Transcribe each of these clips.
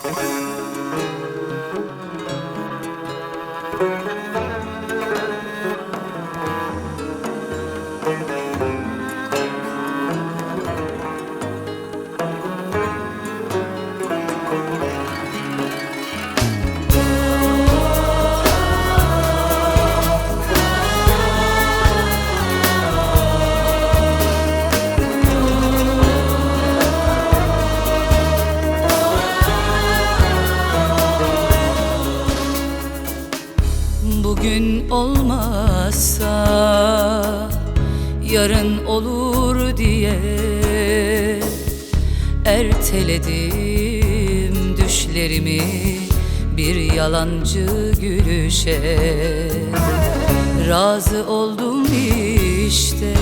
Thank you. Bugün olmazsa yarın olur diye Erteledim düşlerimi bir yalancı gülüşe Razı oldum işte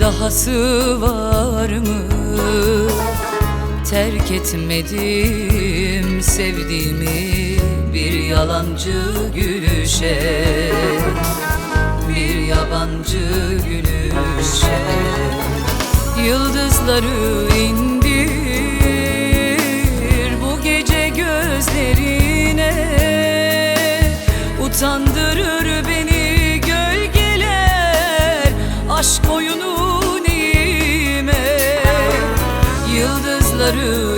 Dahası var mı? Terk etmedim sevdiğimi bir yalancı gülüşe Bir yabancı gülüşe. Yıldızları indir bu gece gözlerine Utandırır beni gölgeler aşk oyunu nime. Yıldızları